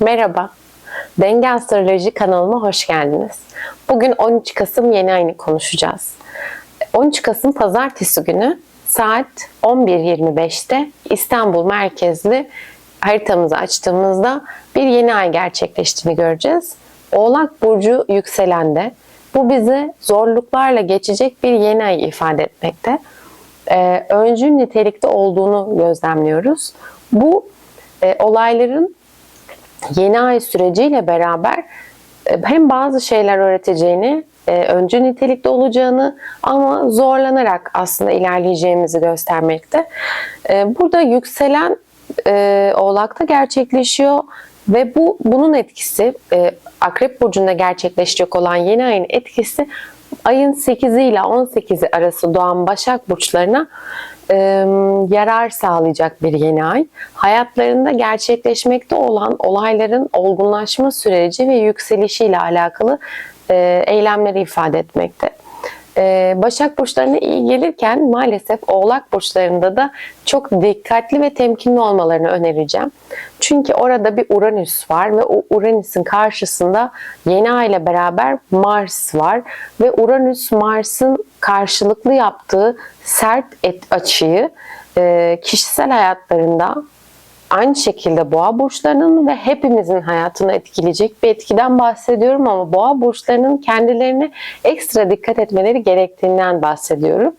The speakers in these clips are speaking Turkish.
Merhaba, Denge Astroloji kanalıma hoş geldiniz. Bugün 13 Kasım yeni ayını konuşacağız. 13 Kasım Pazartesi günü saat 11.25'te İstanbul merkezli haritamızı açtığımızda bir yeni ay gerçekleştiğini göreceğiz. Oğlak Burcu yükselende. Bu bize zorluklarla geçecek bir yeni ay ifade etmekte. Ee, öncül nitelikte olduğunu gözlemliyoruz. Bu e, olayların yeni ay süreciyle beraber e, hem bazı şeyler öğreteceğini, e, öncü nitelikte olacağını ama zorlanarak aslında ilerleyeceğimizi göstermekte. E, Burada yükselen oğlakta gerçekleşiyor ve bu bunun etkisi Akrep burcunda gerçekleşecek olan yeni ayın etkisi ayın 8'i ile 18'i arası doğan Başak burçlarına e, yarar sağlayacak bir yeni ay. Hayatlarında gerçekleşmekte olan olayların olgunlaşma süreci ve yükselişiyle alakalı e, eylemleri ifade etmekte. Ee, Başak burçlarına iyi gelirken maalesef Oğlak burçlarında da çok dikkatli ve temkinli olmalarını önereceğim. Çünkü orada bir Uranüs var ve o Uranüs'ün karşısında yeni ay ile beraber Mars var ve Uranüs Mars'ın karşılıklı yaptığı sert et açıyı e, kişisel hayatlarında Aynı şekilde boğa burçlarının ve hepimizin hayatını etkileyecek bir etkiden bahsediyorum ama boğa burçlarının kendilerine ekstra dikkat etmeleri gerektiğinden bahsediyorum.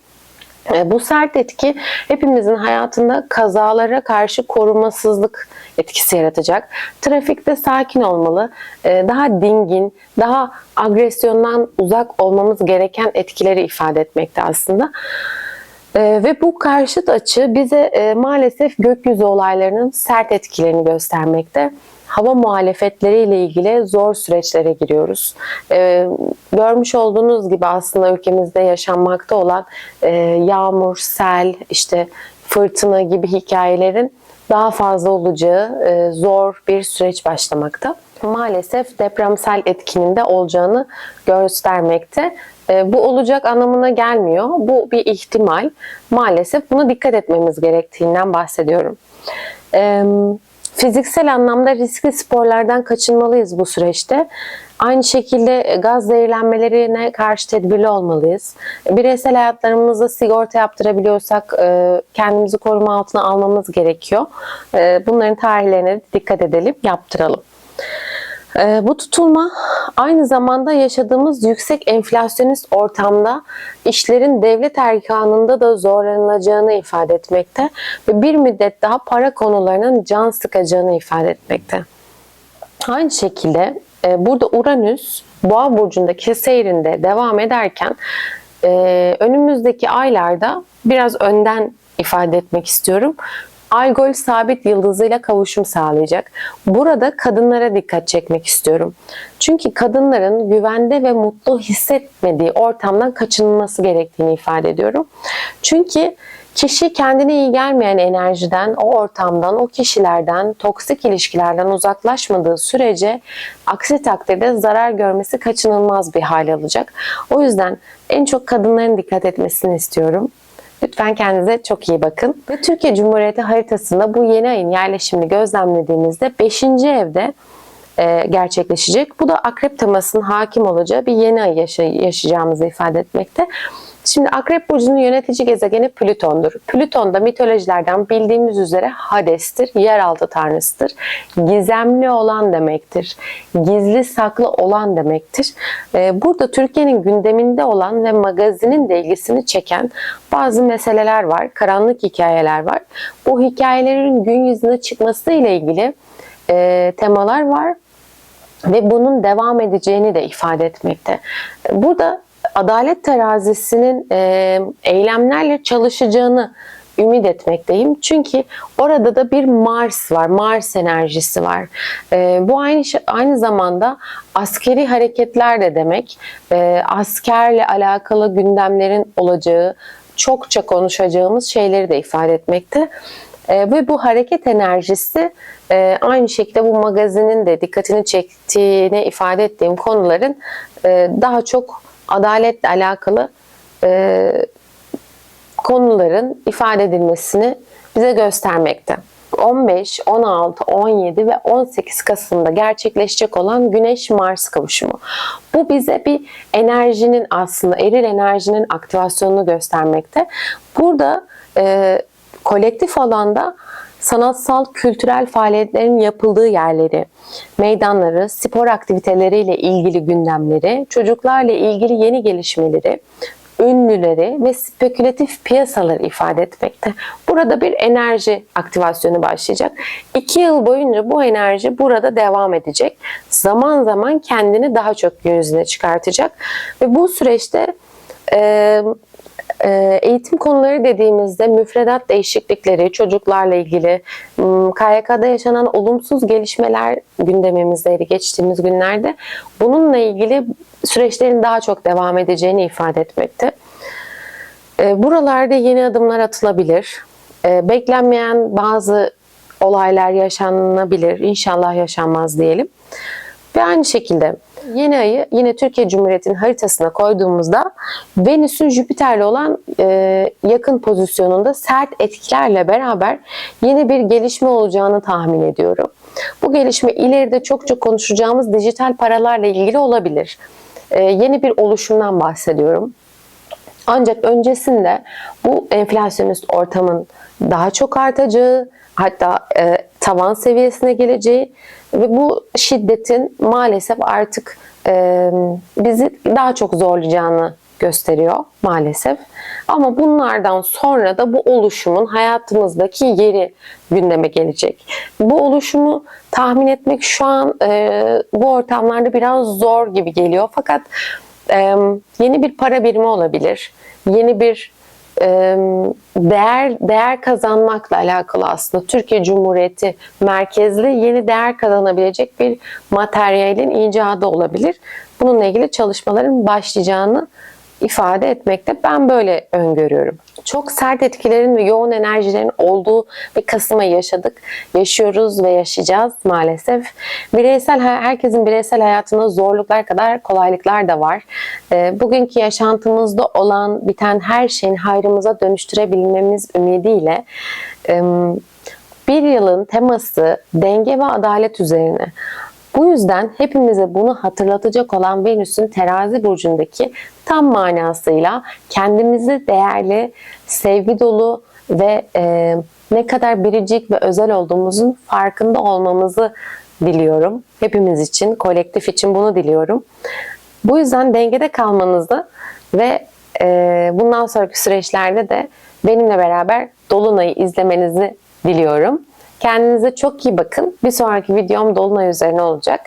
E, Bu sert etki hepimizin hayatında kazalara karşı korumasızlık etkisi yaratacak. Trafikte sakin olmalı, e, daha dingin, daha agresyondan uzak olmamız gereken etkileri ifade etmekte aslında. Ee, ve bu karşıt açı bize e, maalesef gökyüzü olaylarının sert etkilerini göstermekte. Hava muhalefetleriyle ilgili zor süreçlere giriyoruz. Ee, görmüş olduğunuz gibi aslında ülkemizde yaşanmakta olan e, yağmur, sel, işte fırtına gibi hikayelerin daha fazla olacağı e, zor bir süreç başlamakta. Maalesef depremsel etkinin de olacağını göstermekte. E, bu olacak anlamına gelmiyor. Bu bir ihtimal. Maalesef buna dikkat etmemiz gerektiğinden bahsediyorum. E, fiziksel anlamda riskli sporlardan kaçınmalıyız bu süreçte. Aynı şekilde gaz zehirlenmelerine karşı tedbirli olmalıyız. Bireysel hayatlarımızda sigorta yaptırabiliyorsak e, kendimizi koruma altına almamız gerekiyor. E, Bunların tarihlerine dikkat edelim, yaptıralım. Ee, Bu tutulma aynı zamanda yaşadığımız yüksek enflasyonist ortamda işlerin devlet erkanında da zorlanılacağını ifade etmekte ve bir müddet daha para konularının can sıkacağını ifade etmekte. Aynı şekilde e, burada Uranüs Boğa burcundaki seyrinde devam ederken e, önümüzdeki aylarda biraz önden ifade etmek istiyorum. Algol sabit yıldızıyla kavuşum sağlayacak. Burada kadınlara dikkat çekmek istiyorum. Çünkü kadınların güvende ve mutlu hissetmediği ortamdan kaçınılması gerektiğini ifade ediyorum. Çünkü kişi kendine iyi gelmeyen enerjiden, o ortamdan, o kişilerden, toksik ilişkilerden uzaklaşmadığı sürece aksi takdirde zarar görmesi kaçınılmaz bir hal alacak. O yüzden en çok kadınların dikkat etmesini istiyorum. Lütfen kendinize çok iyi bakın. Ve Türkiye Cumhuriyeti haritasında bu yeni ayın yerleşimini gözlemlediğimizde 5. evde e, gerçekleşecek. Bu da akrep temasının hakim olacağı bir yeni ay yaşa- yaşayacağımızı ifade etmekte. Şimdi Akrep Burcu'nun yönetici gezegeni Plüton'dur. Plüton da mitolojilerden bildiğimiz üzere Hades'tir, yeraltı tanrısıdır. Gizemli olan demektir. Gizli saklı olan demektir. Ee, Burada Türkiye'nin gündeminde olan ve magazinin de ilgisini çeken bazı meseleler var, karanlık hikayeler var. Bu hikayelerin gün yüzüne çıkması ile ilgili e, temalar var ve bunun devam edeceğini de ifade etmekte. Burada adalet terazisinin e, eylemlerle çalışacağını ümit etmekteyim. Çünkü orada da bir Mars var, Mars enerjisi var. E, bu aynı şey- aynı zamanda askeri hareketler de demek. E, askerle alakalı gündemlerin olacağı, çokça konuşacağımız şeyleri de ifade etmekte. E, ve bu hareket enerjisi e, aynı şekilde bu magazinin de dikkatini çektiğini ifade ettiğim konuların e, daha çok adaletle alakalı e, konuların ifade edilmesini bize göstermekte. 15, 16, 17 ve 18 Kasım'da gerçekleşecek olan Güneş-Mars kavuşumu. Bu bize bir enerjinin aslında eril enerjinin aktivasyonunu göstermekte. Burada e, kolektif alanda sanatsal, kültürel faaliyetlerin yapıldığı yerleri, meydanları, spor aktiviteleriyle ilgili gündemleri, çocuklarla ilgili yeni gelişmeleri, ünlüleri ve spekülatif piyasaları ifade etmekte. Burada bir enerji aktivasyonu başlayacak. İki yıl boyunca bu enerji burada devam edecek. Zaman zaman kendini daha çok gün yüzüne çıkartacak. Ve bu süreçte e, eğitim konuları dediğimizde müfredat değişiklikleri, çocuklarla ilgili m, KYK'da yaşanan olumsuz gelişmeler gündemimizdeydi geçtiğimiz günlerde. Bununla ilgili süreçlerin daha çok devam edeceğini ifade etmekte. E, Buralarda yeni adımlar atılabilir. E, Beklenmeyen bazı olaylar yaşanabilir. İnşallah yaşanmaz diyelim. Ve aynı şekilde yeni ayı yine Türkiye Cumhuriyeti'nin haritasına koyduğumuzda Venüs'ün Jüpiter'le olan e, yakın pozisyonunda sert etkilerle beraber yeni bir gelişme olacağını tahmin ediyorum. Bu gelişme ileride çok çok konuşacağımız dijital paralarla ilgili olabilir. E, yeni bir oluşumdan bahsediyorum. Ancak öncesinde bu enflasyonist ortamın daha çok artacağı, hatta e, tavan seviyesine geleceği ve bu şiddetin maalesef artık e, bizi daha çok zorlayacağını gösteriyor maalesef. Ama bunlardan sonra da bu oluşumun hayatımızdaki yeri gündeme gelecek. Bu oluşumu tahmin etmek şu an e, bu ortamlarda biraz zor gibi geliyor. Fakat e, yeni bir para birimi olabilir. Yeni bir değer değer kazanmakla alakalı aslında Türkiye Cumhuriyeti merkezli yeni değer kazanabilecek bir materyalin icadı olabilir. Bununla ilgili çalışmaların başlayacağını ifade etmekte. Ben böyle öngörüyorum. Çok sert etkilerin ve yoğun enerjilerin olduğu bir Kasım ayı yaşadık. Yaşıyoruz ve yaşayacağız maalesef. Bireysel herkesin bireysel hayatında zorluklar kadar kolaylıklar da var. Ee, Bugünkü yaşantımızda olan biten her şeyin hayrımıza dönüştürebilmemiz ümidiyle bir yılın teması denge ve adalet üzerine. Bu yüzden hepimize bunu hatırlatacak olan Venüs'ün terazi burcundaki tam manasıyla kendimizi değerli, sevgi dolu ve e, ne kadar biricik ve özel olduğumuzun farkında olmamızı diliyorum. Hepimiz için, kolektif için bunu diliyorum. Bu yüzden dengede kalmanızı ve e, bundan sonraki süreçlerde de benimle beraber Dolunay'ı izlemenizi diliyorum. Kendinize çok iyi bakın. Bir sonraki videom Dolunay üzerine olacak.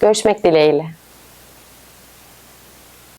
Görüşmek dileğiyle.